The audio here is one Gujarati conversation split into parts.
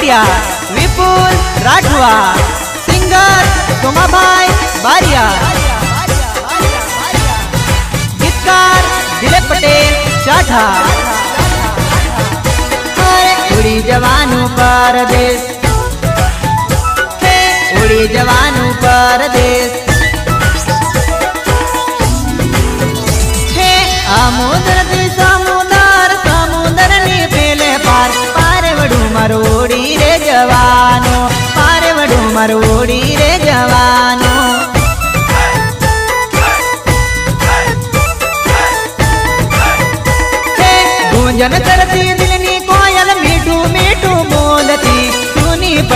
હરિસાઉન ઝાપટિયા વિપુલ રાઠવા સિંગર સોમાભાઈ બારિયા ગીતકાર દિલીપ પટેલ ચાઠા અરે ઉડી જવાનું પરદેશ હે, ઉડી જવાનું પરદેશ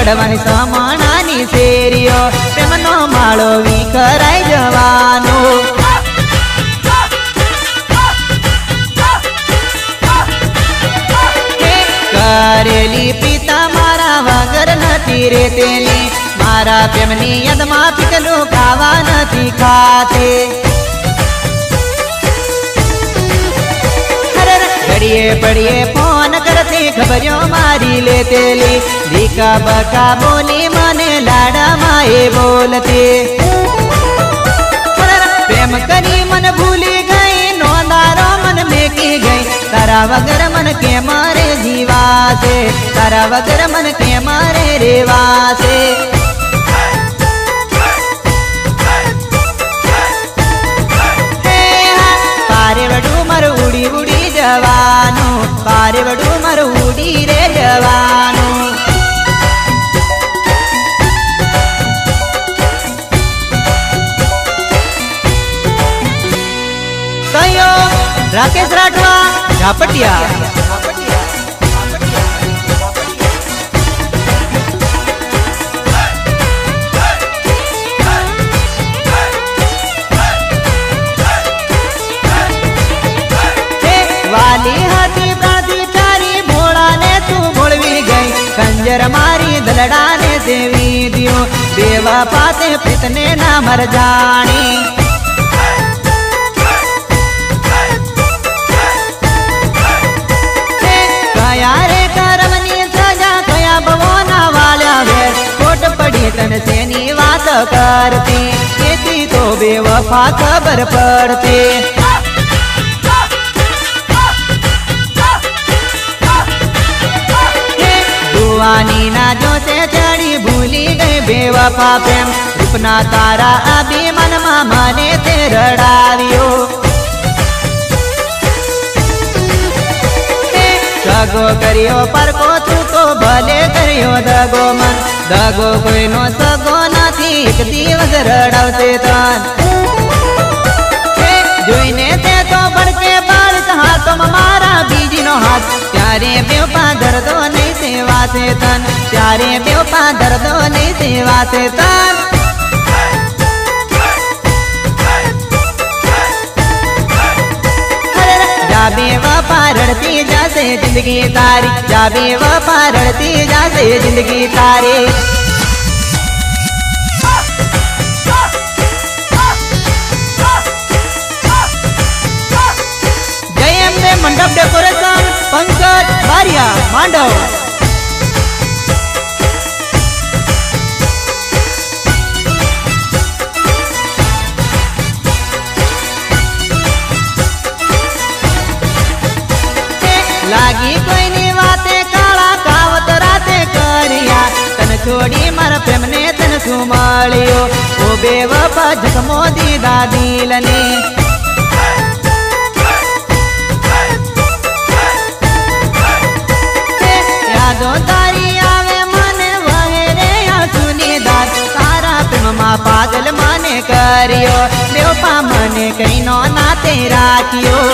પડવાની સમાણાની શેરીઓ પ્રેમનો માળો વિખરાઈ જવાનો. કરેલી પિતા મારા વગર નથી રેતેલી, મારા પ્રેમની યાદમાં પીકલું ખાવા નથી ખાતે. ઘડીએ પડીએ, ફોન કરતી ખબરો મારી લેતેલી દીકા બકા બોલી મને લાડામાં એ બોલતી. પ્રેમ કરી મન ભૂલી ગઈ, નોંધારો મન મેકી ગઈ. તારા વગર મન કે મારે જીવાશે? તારા વગર મન કે મારે રેવાશે? પારે વડું મારું ઉડી ઉડી જવાનું પારેવડું મારું ઉડી રે જવાનું કયો રાકેશ રાઠવા ઝાપટિયા કંજર મારી દલડાને દેવી દિયો. દેવા પાસે પિતને ના મર જાણી. કયા રે કરમની સજા કયા ભવોના વાળ્યા વેર ખોટ પડી તને શેની વાત કરતી. તેથી તો બેવફા ખબર પડતી. જુવાની ના જોશે ચડી ભૂલી ગઈ બેવફા પ્રેમ રૂપના તારા અભિમાનમાં મને તે રડાવ્યો. દગો કર્યો, પરકો તો ભલે કર્યો દગો મન. દગો કોઈનો સગો નથી, એક દિવસ રડાવશે તન. જોઈને તે તો ભડકે બાળ હાથમાં મારા બીજીનો હાથ. ત્યારે નહીં સેવાશે તન ત્યારે બેવપા દર્દો નહીં સેવાશે તન જાબે વફા રડતી જાશે જિંદગી તારી જાબે વફા રડતી જાશે જિંદગી તારી જય અંબે મંડપ ડેકોરેશન પંકજ બારિયા જખમો દીધા દિલને યાદો તારી મને વહે રે આંસુની ધાર તારા પ્રેમમાં પાગલ મને કર્યો દેવપા મને કઈ નો નાતે રાખ્યો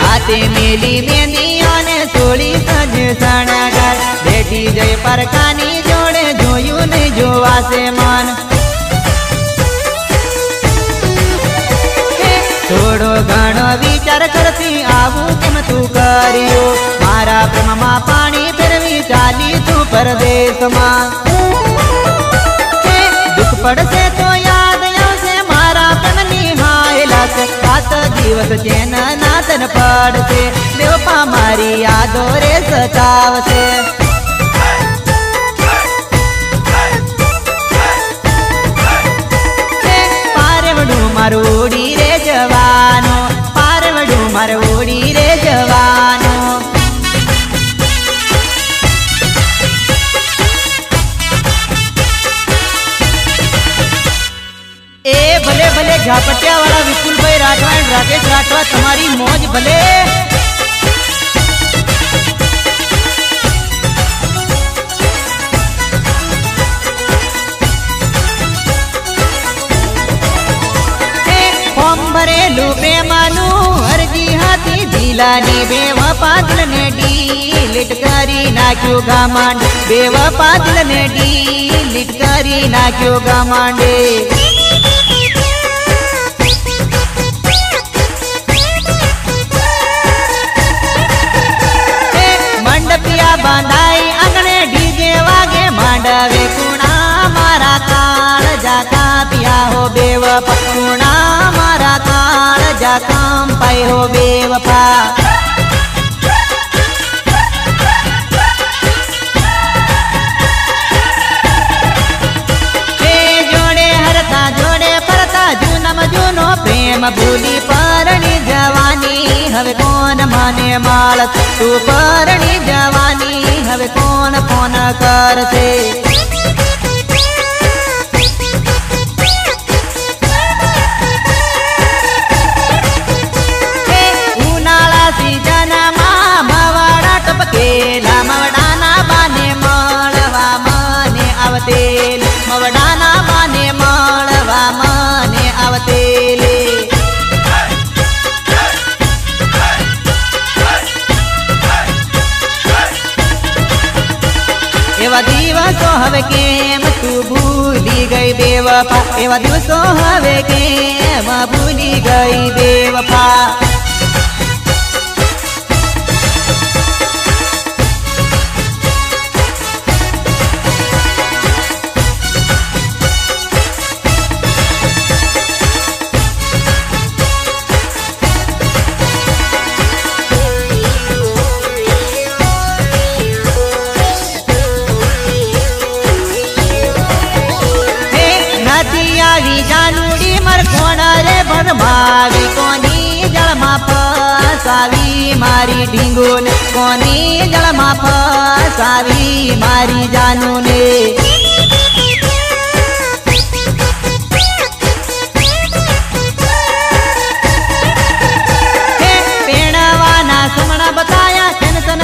હાથે મેલી મેંદીઓને સોળી સજ સણગાર બેઠી જય પરકાની જોડે જોયું ને જોવાશે મન હે, થોડો ઘણો વિચાર કરતી આવું કેમ તું કર્યું મારા પ્રેમમાં પાણી ફેરવી ચાલી તું પરદેશમાં હે, દુઃખ પડશે તો યાદ આવશે મારા પ્રેમની હાય લાગે રાત દિવસ ચેન નાતન પડશે બેવપા મારી યાદો રે સતાવશે ઉડી રે જવાનો, પારવડું મારું ઉડી રે જવાનો. એ ભલે ભલે ઝાપટિયા વાળા વિપુલભાઈ રાઠવા રાકેશ રાઠવા તમારી મોજ ભલે. હતી જિલ્લાની બે પાદલ ને ડીલીટ કરી નાખ્યું ગામાંડ. બેવા પાદલ ને ડીલીટ કરી નાખ્યું ગામાંડે. કુણા. મારા કાળ જાતા પિયા હો મારા કાળ જાતા પાય જૂનમ જૂનો પ્રેમ ભૂલી પરણી જવાની હવે કોણ મને માળ તું પરણી જવાની હવે કોણ ફોન કરશે બેવફા એવા દિવસો હવે કેમ ભૂલી ગઈ બેવફા ભરમાવી કોની જળમાં ફસાવી? મારી ઢીંગોને કોની જળમાં ફસાવી? મારી જાનુને. ટેન્શન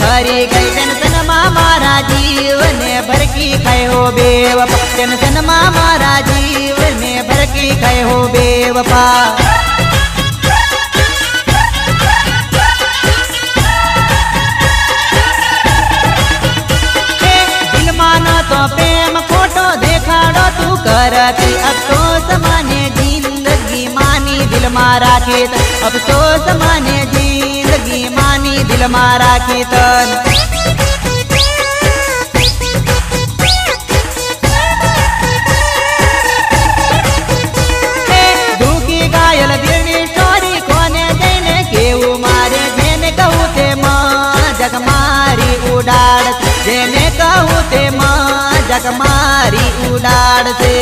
ફરી ગઈ. ટેન્શનમાં મારા જીવને ભરકી ખાય હો ટેન્શનમાં મારા જીવને ભરકી ગઈ હો તો પ્રેમ ખોટો દેખાડો તું કરતી. અફસોસ મને જિંદગી માની દિલમાં રાખી અફસોસ મને જિંદગી માની જગ મારી ઉડાડશે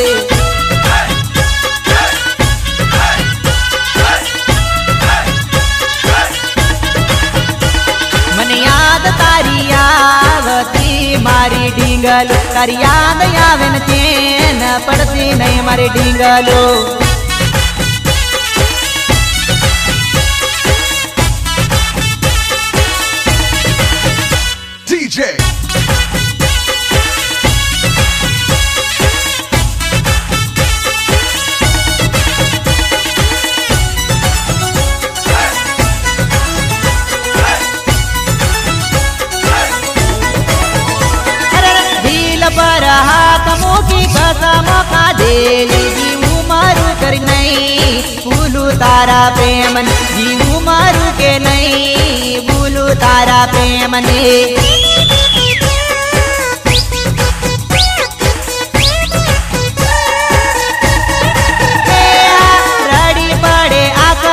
મને યાદ તારી આવતી મારી ડીંગલ તારી યાદ આવે ને તેના પડતી નહીં મારી ઢીંગલો. તારા પ્રેમ ને રડી પડે આંખ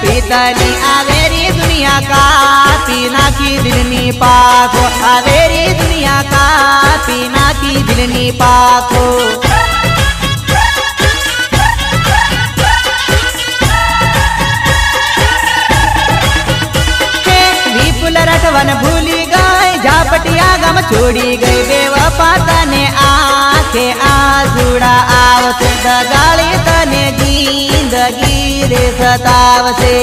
શીતલી આવેરી દુનિયા કાપી નાખી દિલની પાખો. આવેરી દુનિયા કાપી નાખી છોડી ગઈ બેવફા ને આખે આસુડા આવશે. દગાળી તને જિંદગી રે સતાવશે.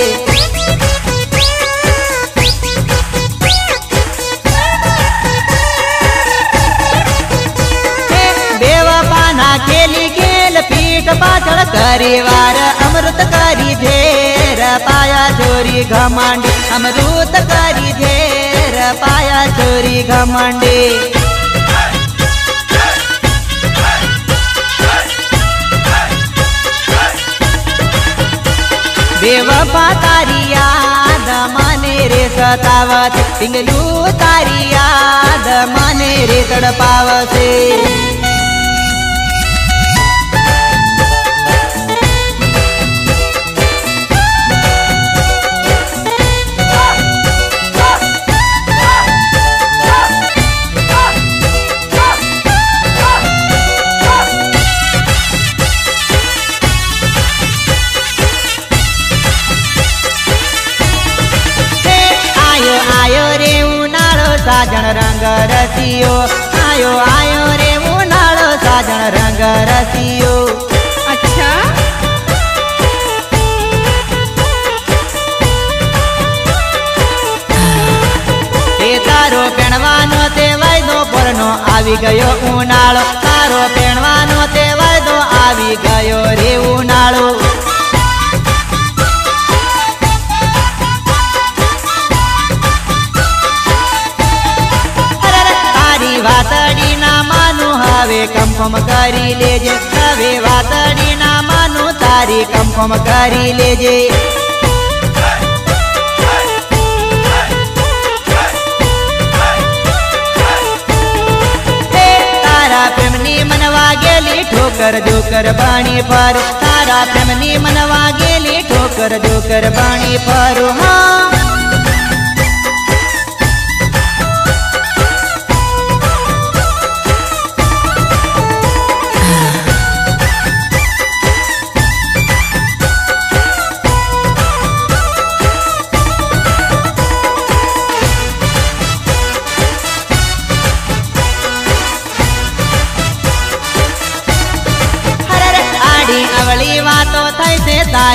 ખેલી ખેલ પીઠ પાછળ કરી વાર અમૃત કરી ઝેર પાયા ચોરી ઘમંડી. અમૃત કરી ઝેર પાયા ચોરી ઘમંડી બેવફા તારી યાદ મને રે સતાવત પિંગલું તારી યાદ મને રે તડપાવશે સાજણ રંગ રસિયો. આયો આયો રે ઉનાળો સાજણ રંગ રસિયો. અચ્છા. એ તારો પેણવાનો તે વાયદો પરનો આવી ગયો ઉનાળો. તારો કરી લેજે. હવે વાતડી ના માનું તારી કન્ફર્મ કરી લેજે. ઠોકર જોકર બાણી પર. તારા પ્રેમની મનવા ગેલી ઠોકર જોકર પાણી પર. હા.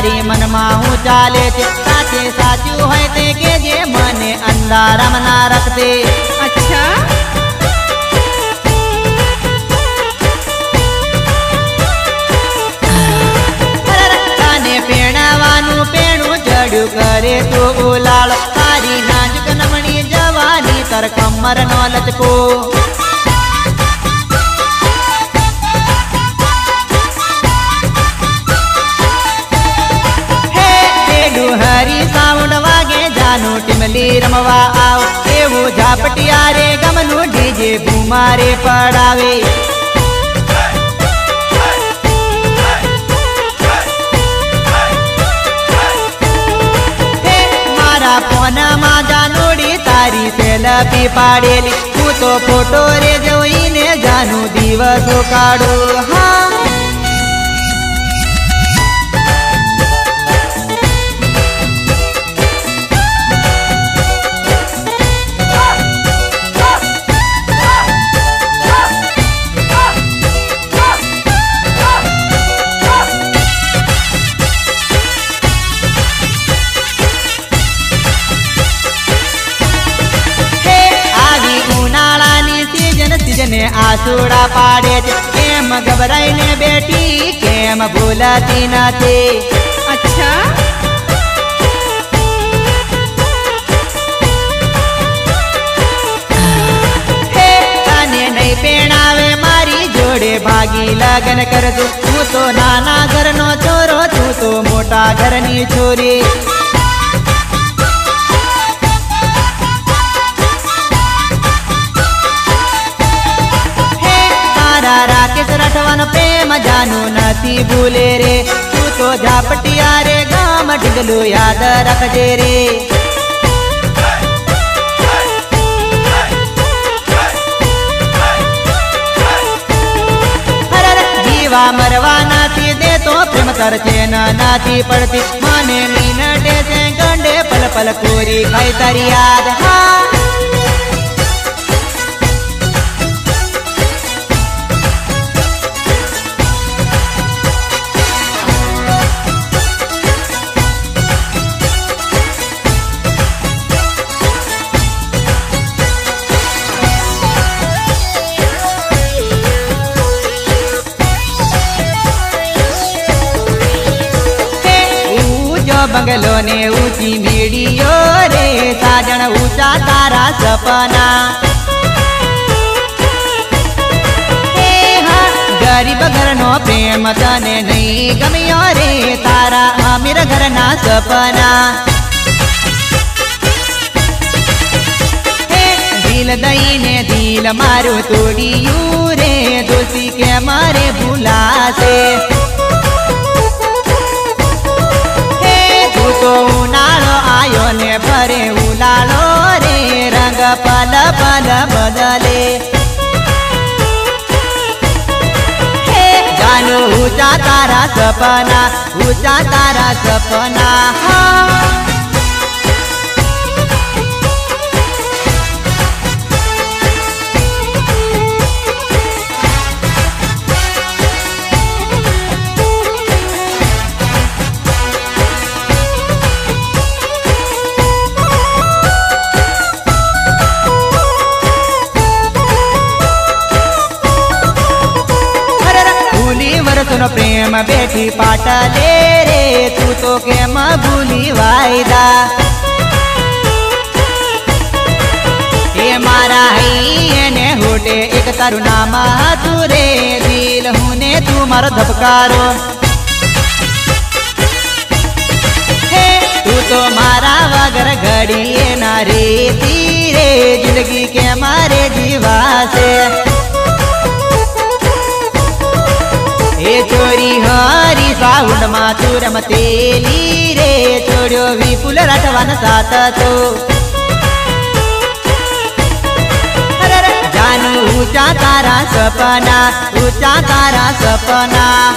તારી મનમાં હું ચાલે છે? સાચે સાચું હોય તે કે જે મને અંધારામાં ના રખતે અચ્છા. પેણાવાનું પેણું જડ્યું કરે તો ઉલાળ તારી નાજુક નમણી જવાની તર કમર નો લચકો. પેલું હરી સાઉન્ડ વાગે, જાનું ટીમલી રમવા આવ. એવું ઝાપટિયા રે ગમનું ડીજે ભૂમારે પડાવે. ફોનમાં જાનુડી તારી સેલ્ફી પાડેલી. હું તો ફોટો રે જોઈને જાનું દિવસો કાઢું. હે આસુડા પાડે છે. કેમ ગભરાઈને બેટી કેમ ભૂલાતી નથી? અચ્છા. પેણાવે મારી જોડે ભાગી લગન કરજો. હું તો નાના ઘરનો છોરો તું તો મોટા ઘરની છોરી. તારા રાકેશ રાઠવાનો પ્રેમ જાનું નથી ભૂલે રે. તું તો ઝાપટિયા રે, ગામ ઢીંગલું યાદ રાખજે રે. જીવા મરવા નથી દેતો પ્રેમ કરશે નથી પડતી. મને મીનડે છે, ગંડે પલ પલ કોરી ખાઈ તારી યાદ. હા. બંગલો ને ઊંચી મેડીઓ રે, સાજણ ઊંચા તારા સપના. ગરીબ ઘરનો પ્રેમ તને નહીં ગમ્યો રે, તારા અમીર ઘરના સપના. દિલ દઈને દિલ મારું તોડિયું રે દોષી કે મારે ભૂલાશે? ફરે ઉલાળો રે, રંગ પલ પલ બદલે. જાનુ ઊંચા તારા સપના ઊંચા તારા સપના હા. વરસનો બેઠી પાટા લે રે? તું તો કેમ ભૂલી વાયદા? એ મારા હૈયને હોટે એક તારું નામ હતું રે. દિલ હું ને તું મારો ધબકારો. તું તો મારા વગર ઘડીએ ના રેતી રે. જિંદગી કે મારે જીવાશે? એ ચોરી હરી સાઉન્ડમાં તું રમતેલી રે, છોડ્યો વિપુલ રટવાન સાથ તો. જાનુ ઊંચા તારા સપના, ઊંચા તારા સપના.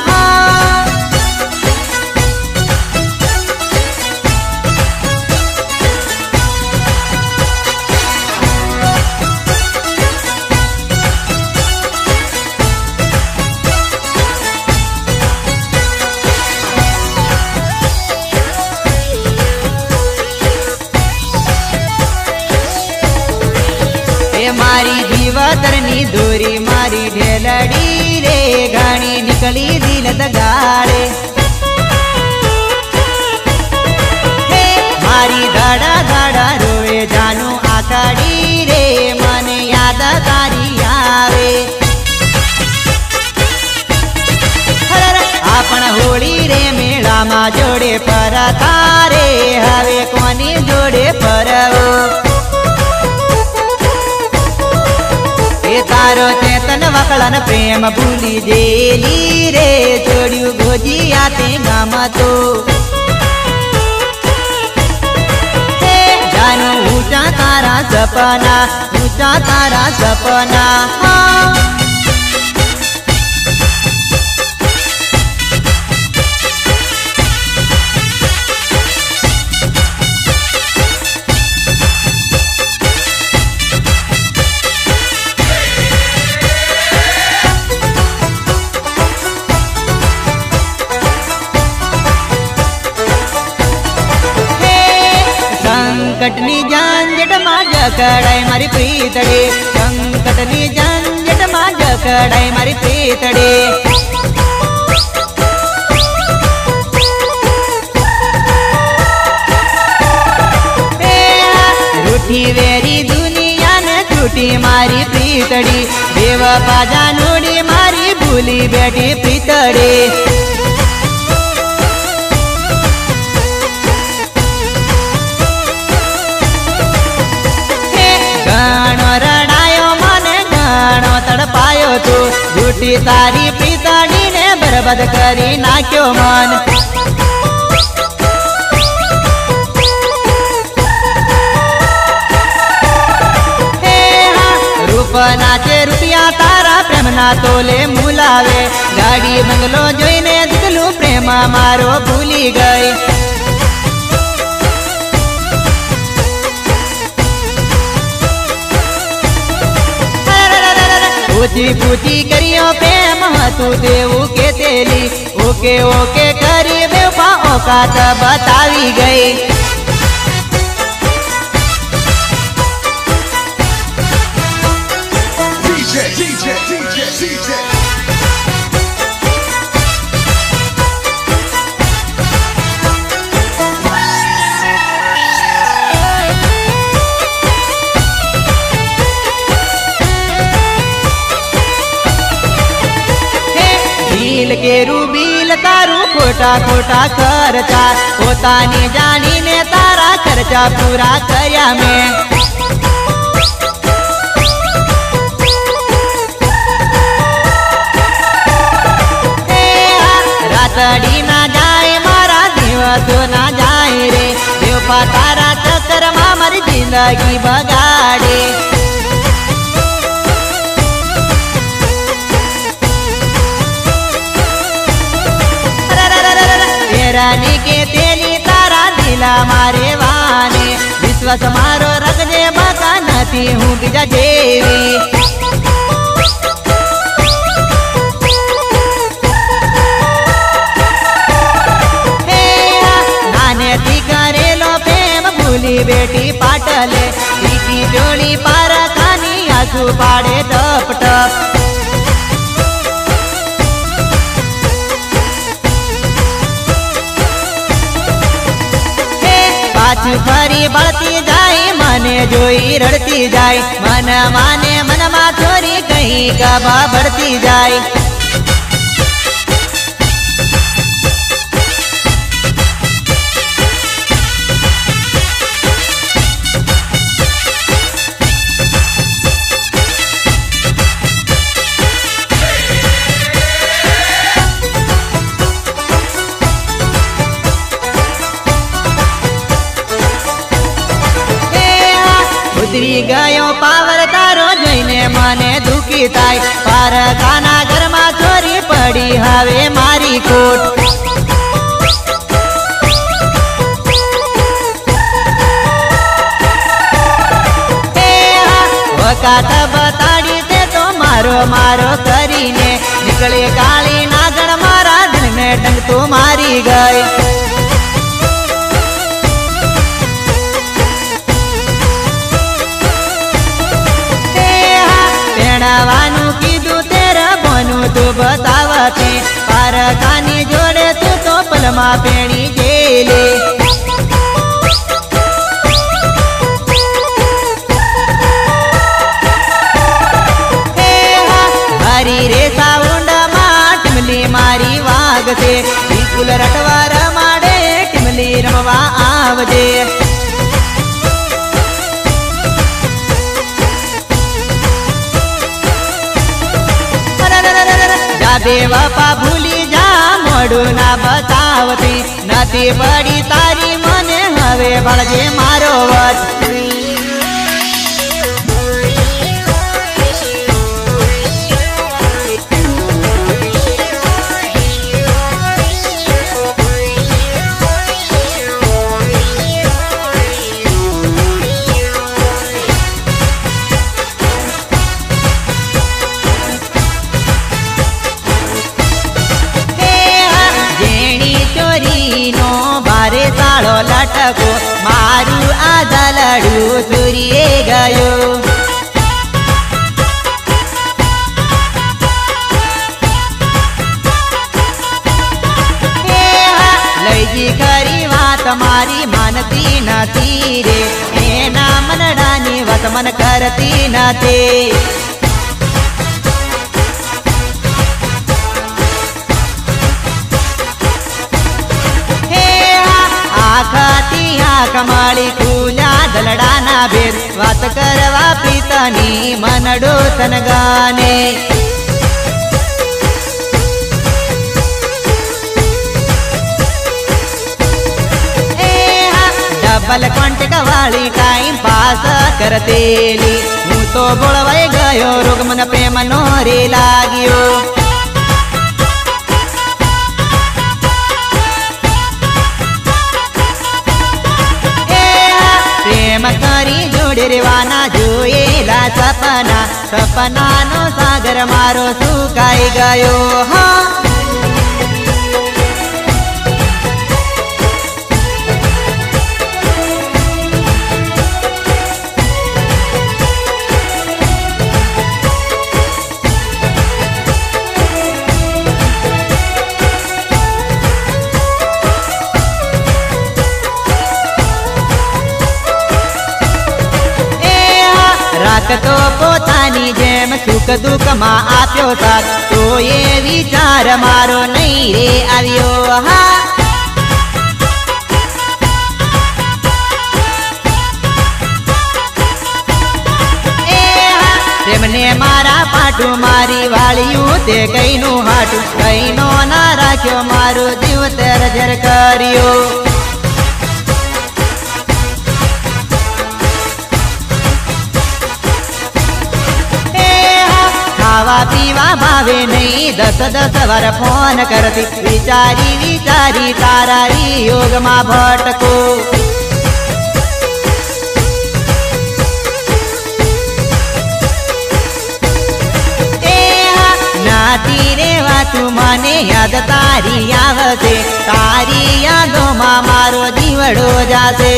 મારી જીવતરની દોરી, મારી ઢેલડી રે, ઘણી નીકળી દિલ દગાડે મારી ધાડા ધાડા રોવે, જાનું આકાડી રે, મને યાદ તારી આવે. આપણ હોળી રે, મેળામાં જોડે ફરતા રે, હવે કોની જોડે ફરવો તારો ચેતન વકળન પ્રેમ ભૂલી દેલી રે, જોડ્યું ગોજિયા તે ગામ તો. જાનું ઊંચા તારા સપના, ઊંચા તારા સપના હતું. જૂઠી તારી પિતાડીને બરબાદ કરી નાખ્યો મન. રૂપના રૂપિયા તારા પ્રેમના તોલે મુલાવે. ગાડી બંગલો જોઈને દીકલું પ્રેમા મારો ભૂલી ગઈ. પૂછી પૂછી કર્યો પ્રેમ હતું દેવું કે તેલી. ઓકે ઓકે કરી બેપા ઓકાત બતાવી ગઈ. ખોટા ખોટા ખર્ચા, પોતાની જાણીને તારા ખર્ચા પૂરા કર્યા મેં. રાતડી ના જાય મારી જિંદગી બગાડે. તારા મારે વાને. વિશ્વાસ મારો રગજે બાકા નથી, હું બીજા જેવી. બેટી પાટલે. પીટી જોડી પાર ખાની આંસુ પાડે ટપ ટપ. પાછું ફરી બળતી જાય, મને જોઈ રડતી જાય. મન માને મનમાં ચોરી કઈ કબા ભરતી જાય. દુખી થાય પારકાના ઘરમાં ચોરી પડી હવે મારી ખોટ હે આ વકાત બતાડી તે તો મારો મારો કરીને નીકળે કાળી નાગણ મારા દિલને ડંગ તો મારી ગઈ બતાવતી. પારકાની જોડે તું તો પલમાં પેણી ગયેલી હરી રે સાઉન્ડમાં ટીમલી મારી વાગશે. બિલકુલ રટવા બાપા ભૂલી જા મોડું ના બતાવતી. નથી પડી તારી મને હવે ભળજે મારો વટ લટકો મારું આ દલડું ચોરીએ ગયો હે લઈ જી ખરી વાત મારી માનતી નથી રે એના મનડાની વાત મન કરતી નથી દલડાના ભેદ વાત કરવા પિતાની મનડો તનગાને ડબલ કોન્ટેક વાળી ટાઈમ પાસ કરતેલી. હું તો બોળવાઈ ગયો, રોગ મને પ્રેમ નો રે લાગ્યો. કરી જોડે રેવાના જોયેલા સપના. સપનાનો સાગર મારો સુકાઈ ગયો. હા રાખતો પોતાની જેમ સુખ દુઃખમાં આપ્યો સાથ. તો એ વિચાર મારો નહીં રે આવ્યો. હા. તેમને મારા પાટું મારી વાળ્યું તે કઈનું હાટું. કઈનો ના રાખ્યો, મારું જીવ તરજર કર્યો. ભાવે નહીં દસ દસ વાર ફોન કરતી વિચારી વિચારી તારા યોગમાં ભટકો તું મને યાદ તારી આવશે તારી યાદોમાં મારો જીવડો જાશે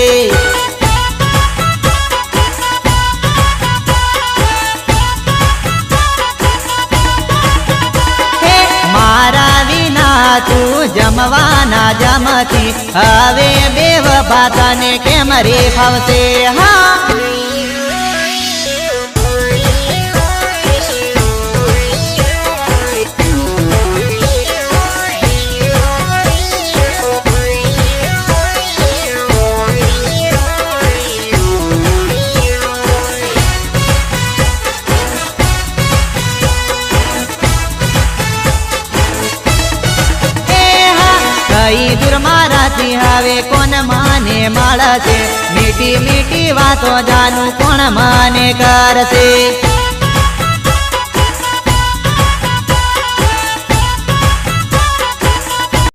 જમતી હવે બે તને કેમ રે ફાવશે? હા મળશે મીઠી મીઠી વાતો જાનું કોણ માને કરશે?